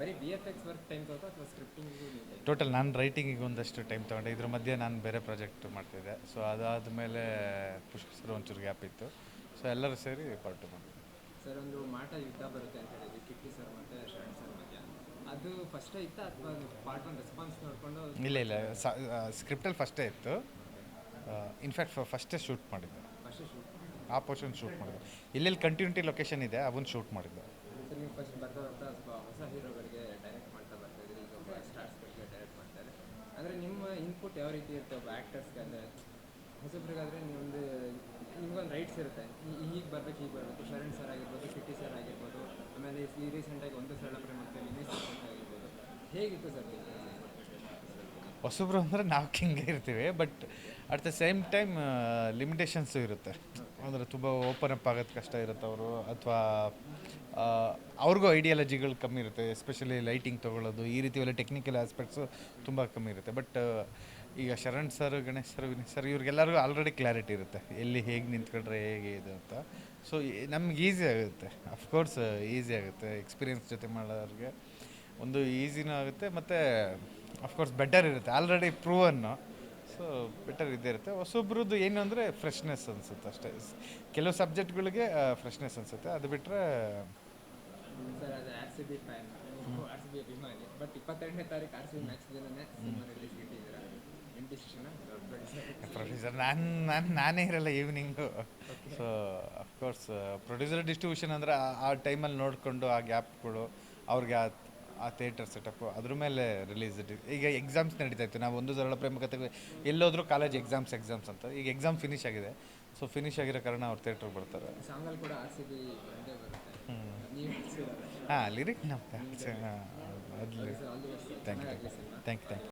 ಬರೀ B F X work time ತಗೋತಾ ಅಥವಾ ಸ್ಕ್ರಿಪ್ಟಿಂಗಿಗೂ ಟೋಟಲ್ ನಾನು ರೈಟಿಂಗಿಗೆ ಒಂದಷ್ಟು ಟೈಮ್ ತೊಗೊಂಡೆ. ಇದ್ರ ಮಧ್ಯೆ ನಾನು ಬೇರೆ ಪ್ರಾಜೆಕ್ಟ್ ಮಾಡ್ತಿದ್ದೆ. ಸೊ ಅದಾದಮೇಲೆ ಸರ್ ಒಂಚೂರು ಗ್ಯಾಪ್ ಇತ್ತು. ಸೊ ಎಲ್ಲರೂ ಸೇರಿ ಪಾರ್ಟ್ ಮಾಡಿದ್ವಿ ಸರ್ ಒಂದು ಮಾಟ ಯುದ್ಧ ಬರುತ್ತೆ ಅಂತ ಹೇಳಿದ್ವಿ ಕಿಟ್ಟಿ ಸರ್ ಮತ್ತು ಶರಣ್ ಸರ್ ಅದು ಫಸ್ಟೇ ಇತ್ತು ಅಥವಾ ಪಾರ್ಟ್ ಒನ್ ರೆಸ್ಪಾನ್ಸ್ ನೋಡಿಕೊಂಡು? ಇಲ್ಲ ಇಲ್ಲ. ಸ್ಕ್ರಿಪ್ಟಲ್ಲಿ ಫಸ್ಟೇ ಇತ್ತು. ಇನ್ಫ್ಯಾಕ್ಟ್ ಫಸ್ಟೇ ಶೂಟ್ ಮಾಡಿದ್ದೆ. ಫಸ್ಟೇ ಶೂಟ್ ಆ ಪೋರ್ಷನ್ ಶೂಟ್ ಮಾಡಿದ್ದೆ. ಇಲ್ಲೆಲ್ಲಿ ಕಂಟಿನ್ಯೂಟಿ ಲೊಕೇಶನ್ ಇದೆ ಅವನ್ನ ಶೂಟ್ ಮಾಡಿದ್ದೆ. ಫಸ್ಟ್ ಬರ್ತಾ ಬರ್ತಾ ಸ್ವಲ್ಪ ಹೊಸ ಹೀರೋಗಳಿಗೆ ಡೈರೆಕ್ಟ್ ಮಾಡ್ತಾ ಬರ್ತಾ ಇದ್ರಿ ಈಗ ಒಬ್ಬ ಸ್ಟಾರ್ಸ್ಗಳಿಗೆ ಡೈರೆಕ್ಟ್ ಮಾಡ್ತಾರೆ. ಅಂದರೆ ನಿಮ್ಮ ಇನ್ಪುಟ್ ಯಾವ ರೀತಿ ಇರುತ್ತೆ ಒಬ್ಬ ಆ್ಯಕ್ಟರ್ಸ್ಗೆ ಅಂದರೆ ಹೊಸಬ್ರಿಗಾದರೆ ನಿಮ್ಮದು ನಿಮ್ಗೊಂದು ರೈಟ್ಸ್ ಇರುತ್ತೆ. ಹೀಗೆ ಬರ್ಬೇಕು ಈಗ ಬರಬೇಕು. ಶರಣ್ ಸರ್ ಆಗಿರ್ಬೋದು ಕಿಟ್ಟಿ ಸರ್ ಆಗಿರ್ಬೋದು ಆಮೇಲೆ ಈ ರೀಸೆಂಟಾಗಿ ಒಂದು ಸರಳ ಪ್ರೇಮಕ್ಕೆ ನಿಮೇಶ್ ಅಂತ ಆಗಿರ್ಬೋದು. ಹೇಗಿತ್ತು ಸರ್ ಹೊಸಬ್ರು ಅಂದರೆ ನಾವು ಹಿಂಗೆ ಇರ್ತೀವಿ but at the same time limitations ಇರುತ್ತೆ. ಅಂದರೆ ತುಂಬ ಓಪನ್ ಅಪ್ ಆಗೋದು ಕಷ್ಟ ಇರುತ್ತೆ ಅವರು. ಅಥವಾ ಅವ್ರಿಗೂ ಐಡಿಯಾಲಜಿಗಳು ಕಮ್ಮಿ ಇರುತ್ತೆ ಎಸ್ಪೆಷಲಿ ಲೈಟಿಂಗ್ ತೊಗೊಳ್ಳೋದು, ಈ ರೀತಿ ಎಲ್ಲ ಟೆಕ್ನಿಕಲ್ ಆಸ್ಪೆಕ್ಟ್ಸು ತುಂಬ ಕಮ್ಮಿ ಇರುತ್ತೆ. ಬಟ್ ಈಗ Sharan sir Ganesh sir Vinesh sir ಇವ್ರಿಗೆಲ್ಲರಿಗೂ already clarity ಇರುತ್ತೆ. ಎಲ್ಲಿ ಹೇಗೆ ನಿಂತ್ಕೊಂಡ್ರೆ ಹೇಗೆ ಇದು ಅಂತ. ಸೊ ನಮ್ಗೆ ಈಸಿ ಆಗುತ್ತೆ. ಅಫ್ಕೋರ್ಸ್ ಈಸಿ ಆಗುತ್ತೆ. ಎಕ್ಸ್ಪೀರಿಯನ್ಸ್ ಜೊತೆ ಮಾಡೋರಿಗೆ ಒಂದು ಈಸಿನೂ ಆಗುತ್ತೆ. ಮತ್ತು ಅಫ್ಕೋರ್ಸ್ ಬೆಟರ್ ಇರುತ್ತೆ. ಆಲ್ರೆಡಿ ಪ್ರೂವನ್ನು ಸೊ ಬೆಟರ್ ಇದ್ದೇ ಇರುತ್ತೆ. ಹೊಸೊಬ್ರದ್ದು ಏನು ಅಂದರೆ ಫ್ರೆಶ್ನೆಸ್ ಅನಿಸುತ್ತೆ ಅಷ್ಟೇ. ಕೆಲವು ಸಬ್ಜೆಕ್ಟ್ಗಳಿಗೆ ಫ್ರೆಶ್ನೆಸ್ ಅನಿಸುತ್ತೆ. ಅದು ಬಿಟ್ಟರೆ ಪ್ರೊಡ್ಯೂಸರ್ ನಾನು ನಾನು ನಾನೇ ಇರಲ್ಲ evening so of course producer distribution ಅಂದರೆ ಆ ಟೈಮಲ್ಲಿ ನೋಡಿಕೊಂಡು ಆ ಗ್ಯಾಪ್ಗಳು ಅವ್ರಿಗೆ ಆ ಥಿಯೇಟರ್ ಸೆಟಪ್ಪು ಅದ್ರ ಮೇಲೆ ರಿಲೀಸ್ ಈಗ ಎಕ್ಸಾಮ್ಸ್ ನಡೀತಾ ಇತ್ತು. ನಾವು ಒಂದು ಸರಳ ಪ್ರೇಮ ಕಥೆ ಎಲ್ಲೋದ್ರೂ ಕಾಲೇಜ್ ಎಕ್ಸಾಮ್ಸ್ ಎಕ್ಸಾಮ್ಸ್ ಅಂತ. ಈಗ ಎಕ್ಸಾಮ್ ಫಿನಿಶ್ ಆಗಿದೆ. ಸೊ ಫಿನಿಶ್ ಆಗಿರೋ ಕಾರಣ ಅವ್ರು ಥಿಯೇಟ್ರಿಗೆ ಬರ್ತಾರೆ. ಹಾಂ ಲಿರಿಕ್ ನಮ್ಮ thank you thank you thank you